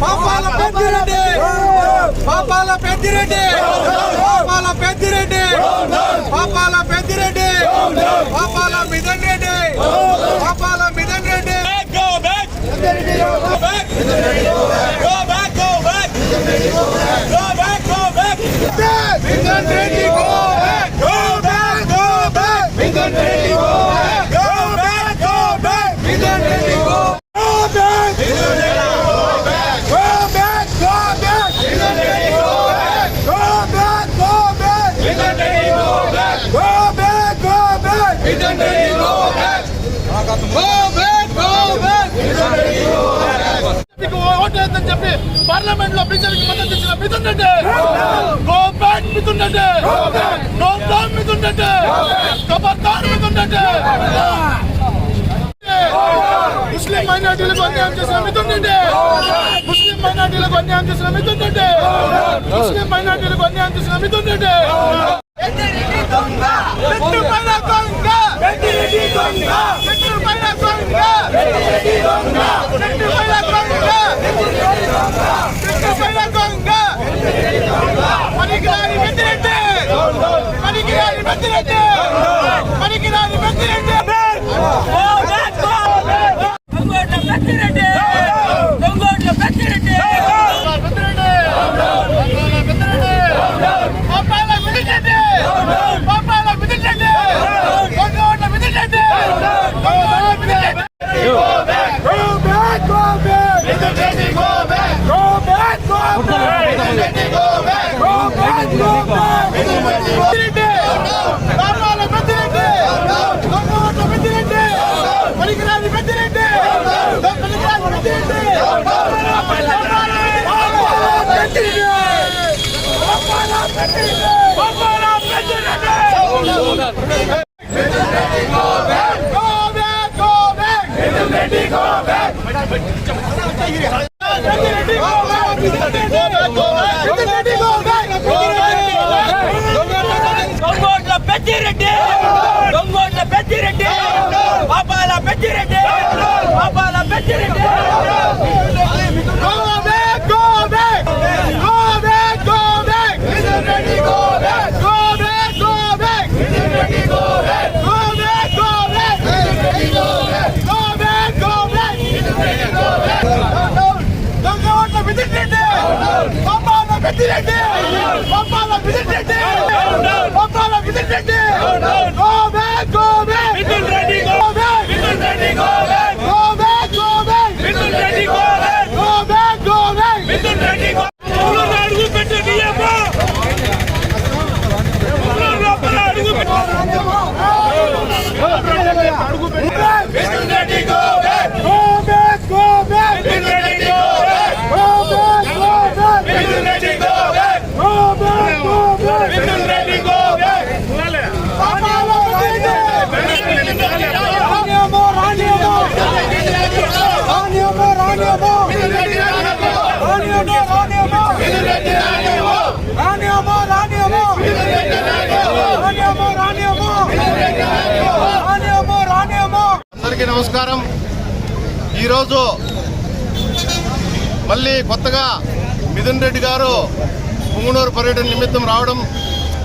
పాపాల పెద్దిరెడ్డి పాపాల పెద్దిరెడ్డి పాపాల పెద్దిరెడ్డి పాపాల పెద్దిరెడ్డి పాపాల మిథన్ రెడ్డి పాపాల Mithun Reddy Go back! Go back! Go back! Go back! Go back! Go back! Mithun Reddy go back go back go back Mithun Reddy go back Go back! Go back! Mithun Reddy go go back Mithun Reddy go back go back go back Mithun Reddy go back go back go back Mithun Reddy go back go back go back Mithun Reddy go back go back go back Mithun Reddy go మీకు ఓటేద్దని చెప్పి పార్లమెంట్లో బీజేపీకి మద్దతు ఇచ్చిన Mithun Reddy. Go back Mithun Reddy. No down Mithun Reddy. ఖబర్దార్ Mithun Reddy. Muslim మైనార్టీలకు అన్యాయం చేసిన మిథున్ రెడ్డి. ముస్లిం మైనార్టీలకు అన్యాయం చేసిన మిథున్ రెడ్డి. ముస్లిం మైనార్టీలకు అన్యాయం చేసిన మిథున్ రెడ్డి. పెట్టుపైన దొంగ. పెట్టుపైన దొంగ. పెట్టుపైన దొంగ. 何だよ! Peddireddy go back go back Mithun Reddy go back Mithun Reddy go back go back go back Mithun Reddy go back go back go back Mithun Reddy go ఊళ్ళో అడుగు పెట్టు నీయమ్మ ఊళ్ళో లోపల అడుగు పెట్టు Mithun Reddy, go back. Go back go back Mithun Reddy, go back. Go back go back Mithun Reddy, go back. Go back go back Mithun Reddy, go back. పంపాల పెద్దిరెడ్డి రానియమో రానియమో రానియమో రానియమో రానియమో రానియమో Mithun Reddy, రానివ్వు. రానియమో రానియమో Mithun Reddy, రానివ్వు. రానియమో రానియమో Mithun Reddy, రానివ్వు. రానియమో రానియమో అందరికీ నమస్కారం. ఈరోజు మళ్ళీ కొత్తగా మిథున్ రెడ్డి గారు పుంగనూరు పర్యటన నిమిత్తం రావడం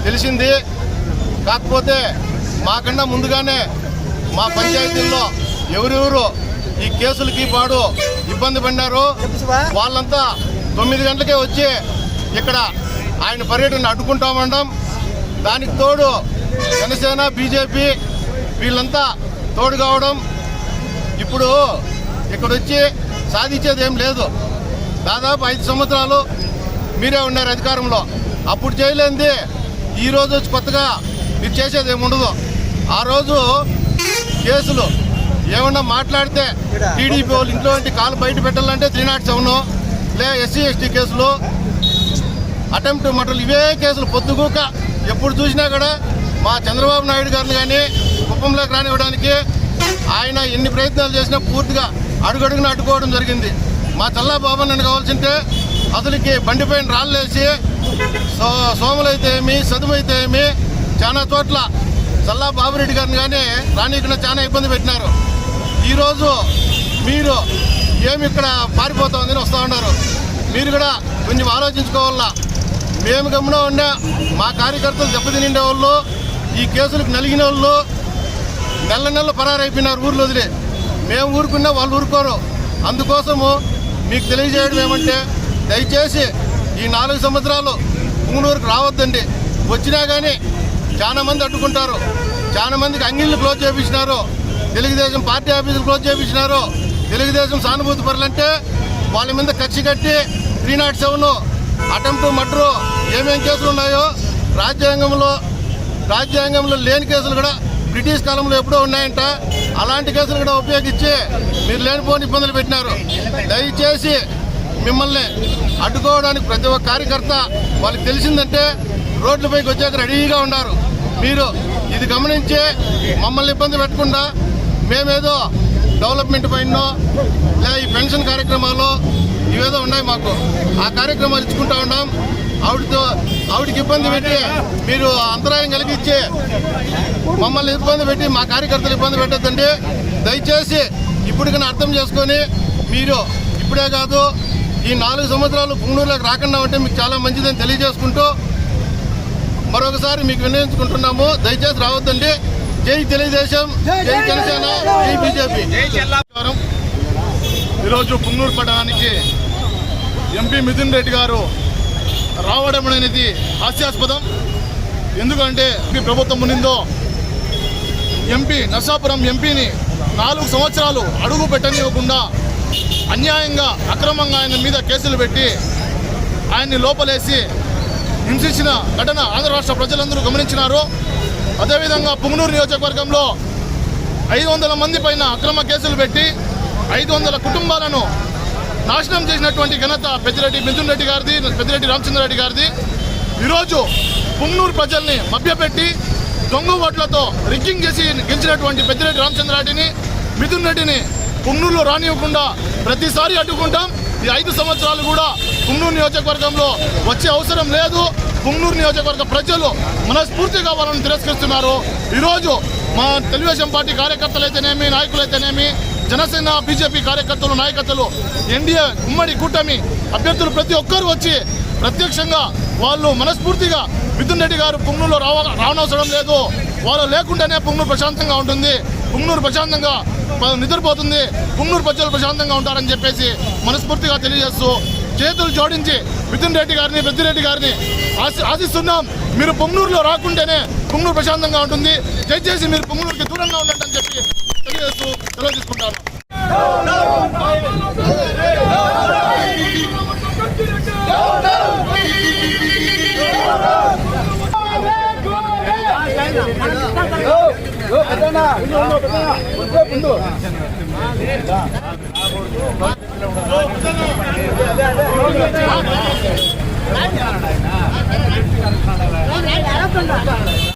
తెలిసింది. కాకపోతే మాకన్నా ముందుగానే మా పంచాయతీల్లో ఎవరెవరు ఈ కేసులకి పాడు ఇబ్బంది పడినారు వాళ్ళంతా తొమ్మిది గంటలకే వచ్చి ఇక్కడ ఆయన పర్యటన అడ్డుకుంటామండం దానికి తోడు జనసేన బీజేపీ వీళ్ళంతా తోడు కావడం ఇప్పుడు ఇక్కడ వచ్చి సాధించేది ఏం లేదు. దాదాపు ఐదు సంవత్సరాలు మీరే ఉన్నారు అధికారంలో. అప్పుడు చేయలేంది ఈరోజు వచ్చి కొత్తగా మీరు చేసేది ఏముండదు ఆ రోజు కేసులు ఏమన్నా మాట్లాడితే టీడీపీ వాళ్ళు ఇంట్లో కాలు బయట పెట్టాలంటే త్రీ నాట్ సెవెన్ లే ఎస్సీ ఎస్టీ కేసులు అటెంప్ట్ మటలు ఇవే కేసులు పొద్దుగూక ఎప్పుడు చూసినా కూడా మా చంద్రబాబు నాయుడు గారిని కానీ కుప్పంలోకి రానివ్వడానికి ఆయన ఎన్ని ప్రయత్నాలు చేసినా పూర్తిగా అడుగడుగున అడ్డుకోవడం జరిగింది. మా చల్లా నన్ను కావాల్సింటే అతనికి బండిపైన రాళ్ళేసి సో సోములైతే ఏమి సదుమైతే ఏమి చాలా చోట్ల చల్లా బాబురెడ్డి గారిని కానీ రానీకుండా చాలా ఇబ్బంది పెట్టినారు. ఈరోజు మీరు ఏమి ఇక్కడ పారిపోతామని వస్తూ ఉన్నారు. మీరు కూడా కొంచెం ఆలోచించుకోవాలా. మేము గమ్మున ఉన్న మా కార్యకర్తలు దెబ్బతినిండే వాళ్ళు ఈ కేసులకు నలిగిన వాళ్ళు నెల నెలలు పరారైపోయినారు ఊర్లో వదిలే. మేము ఊరుకున్నా వాళ్ళు ఊరుకోరు. అందుకోసము మీకు తెలియజేయడం ఏమంటే దయచేసి ఈ నాలుగు సంవత్సరాలు పుంగనూరుకు రావద్దండి. వచ్చినా కానీ చాలా మంది అడ్డుకుంటారు. చాలా మందికి అంగిళ్ళు క్లోజ్ చేయించినారు తెలుగుదేశం పార్టీ ఆఫీసులు క్లోజ్ చేయించినారు తెలుగుదేశం సానుభూతి పరులంటే వాళ్ళ మీద కక్షి కట్టి three not seven attempt murder ఏమేం కేసులు ఉన్నాయో రాజ్యాంగంలో రాజ్యాంగంలో లేని కేసులు కూడా బ్రిటిష్ కాలంలో ఎప్పుడో ఉన్నాయంట. అలాంటి కేసులు కూడా ఉపయోగించి మీరు లేనిపోని ఇబ్బందులు పెట్టినారు. దయచేసి మిమ్మల్ని అడ్డుకోవడానికి ప్రతి ఒక్క కార్యకర్త వాళ్ళకి తెలిసిందంటే రోడ్లపైకి వచ్చాక రెడీగా ఉన్నారు. మీరు ఇది గమనించి మమ్మల్ని ఇబ్బంది పెట్టకుండా మేమేదో డెవలప్మెంట్ పైన లేదా ఈ పెన్షన్ కార్యక్రమాలు ఇవేదో ఉన్నాయి మాకు. ఆ కార్యక్రమాలు ఇచ్చుకుంటా ఉన్నాం. ఆవిడతో ఆవిడకి ఇబ్బంది పెట్టి మీరు అంతరాయం కలిగించి మమ్మల్ని ఇబ్బంది పెట్టి మా కార్యకర్తలు ఇబ్బంది పెట్టద్దండి. దయచేసి ఇప్పటికైనా అర్థం చేసుకొని మీరు ఇప్పుడే కాదు ఈ నాలుగు సంవత్సరాలు పుంగనూరులోకి రాకుండా ఉంటే మీకు చాలా మంచిదని తెలియజేసుకుంటూ మరొకసారి మీకు వినియోగించుకుంటున్నాము. దయచేసి రావద్దండి. జై తెలుగుదేశం జై జనసేన జై బీజేపీ. ఈరోజు పుంగూరు పట్టణానికి ఎంపీ మిథున్ రెడ్డి గారు రావడం అనేది హాస్యాస్పదం. ఎందుకంటే ఈ ప్రభుత్వం ఉన్నిందో ఎంపీ నర్సాపురం ఎంపీని నాలుగు సంవత్సరాలు అడుగు పెట్టనివ్వకుండా అన్యాయంగా అక్రమంగా ఆయన మీద కేసులు పెట్టి ఆయన్ని లోపలేసి హింసించిన ఘటన ఆంధ్ర రాష్ట్ర ప్రజలందరూ గమనించినారు. అదేవిధంగా పుంగనూరు నియోజకవర్గంలో ఐదు వందల మంది పైన అక్రమ కేసులు పెట్టి ఐదు వందల కుటుంబాలను నాశనం చేసినటువంటి ఘనత పెద్దిరెడ్డి మిథున్ రెడ్డి గారిది పెద్దిరెడ్డి రామచంద్రరెడ్డి గారిది. ఈరోజు పుంగనూరు ప్రజల్ని మభ్యపెట్టి దొంగ ఓట్లతో రిగ్గింగ్ చేసి గెలిచినటువంటి పెద్దిరెడ్డి రామచంద్రరెడ్డిని మిథున్ రెడ్డిని పుంగనూరులో రానివ్వకుండా ప్రతిసారి అడ్డుకుంటాం. ఈ ఐదు సంవత్సరాలు కూడా పుంగనూరు నియోజకవర్గంలో వచ్చే అవసరం లేదు. పుంగనూరు నియోజకవర్గ ప్రజలు మనస్ఫూర్తిగా వాళ్ళని తిరస్కరిస్తున్నారు. ఈరోజు మా తెలుగుదేశం పార్టీ కార్యకర్తలైతేనేమి నాయకులైతేనేమి జనసేన బీజేపీ కార్యకర్తలు నాయకత్వలు ఎన్డీఏ ఉమ్మడి కూటమి అభ్యర్థులు ప్రతి ఒక్కరు వచ్చి ప్రత్యక్షంగా వాళ్ళు మనస్ఫూర్తిగా మిథున్ రెడ్డి గారు పుంగూరులో రావ రానవసరం లేదు. వాళ్ళు లేకుండానే పుంగూరు ప్రశాంతంగా ఉంటుంది. పుంగనూరు ప్రశాంతంగా నిద్రపోతుంది. పుంగూరు ప్రజలు ప్రశాంతంగా ఉంటారని చెప్పేసి మనస్ఫూర్తిగా తెలియజేస్తూ చేతులు జోడించి మిథున్ రెడ్డి గారిని పెద్దిరెడ్డి గారిని ఆశి ఆశిస్తున్నాం మీరు పొంగనూరులో రాకుంటేనే పొంగనూరు ప్రశాంతంగా ఉంటుంది దయచేసి మీరు పొంగనూరుకి దూరంగా ఉండండి అని చెప్పి తెలియజేస్తూ సెలవు తీసుకుంటాను Hãy கரெக்டாக